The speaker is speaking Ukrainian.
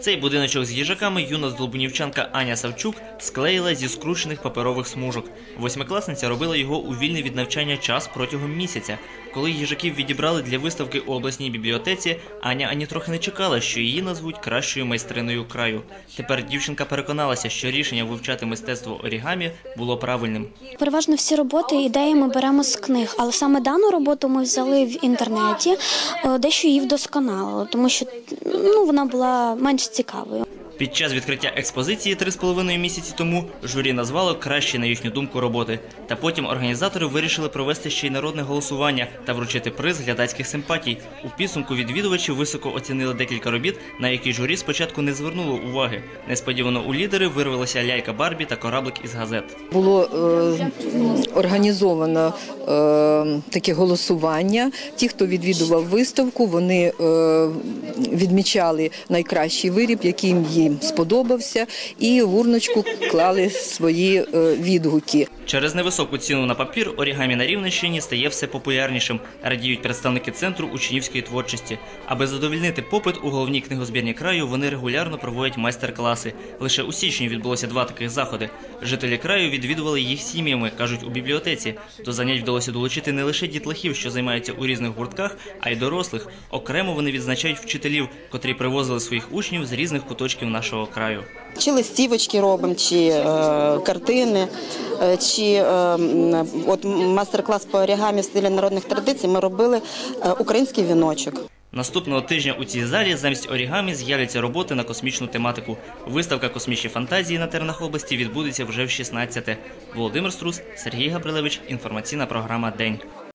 Цей будиночок з їжаками юна здолбунівчанка Аня Савчук склеїла зі скручених паперових смужок. Восьмикласниця робила його у вільний від навчання час протягом місяця. Коли їжаків відібрали для виставки у обласній бібліотеці, Аня ані трохи не чекала, що її назвуть кращою майстриною краю. Тепер дівчинка переконалася, що рішення вивчати мистецтво орігамі було правильним. Переважно всі роботи ідеї ми беремо з книг, але саме дану роботу ми взяли в інтернеті, е, дещо її вдосконалили, тому що ну, вона була менш цікавою. Під час відкриття експозиції три з половиною місяці тому журі назвало кращі на їхню думку роботи. Та потім організатори вирішили провести ще й народне голосування та вручити приз глядацьких симпатій. У підсумку відвідувачі високо оцінили декілька робіт, на які журі спочатку не звернуло уваги. Несподівано у лідери вирвалися лялька Барбі та кораблик із газет. Було е, організовано е, таке голосування. Ті, хто відвідував виставку, вони е, відмічали найкращий виріб, який їм сподобався, і в урночку клали свої е, відгуки. Через невисоку ціну на папір орігамі на Рівненщині стає все популярнішим, радіють представники центру учнівської творчості. Аби задовільнити попит у головній книгозбірні краю, вони регулярно проводять майстер-класи. Лише у січні відбулося два таких заходи. Жителі краю відвідували їх сім'ями, кажуть у бібліотеці. До занять вдалося долучити не лише дітлахів, що займаються у різних гуртках, а й дорослих. Окремо вони відзначають вчителів, котрі привозили своїх учнів з різних куточків нашого краю. Чи листівочки робимо, чи е, картини, е, чи е, от мастер-клас по орігамі в стилі народних традицій ми робили е, український віночок. Наступного тижня у цій залі замість орігамі з'являться роботи на космічну тематику. Виставка космічні фантазії на теренах області відбудеться вже в 16-те. Володимир Струс, Сергій Габрилевич. Інформаційна програма День.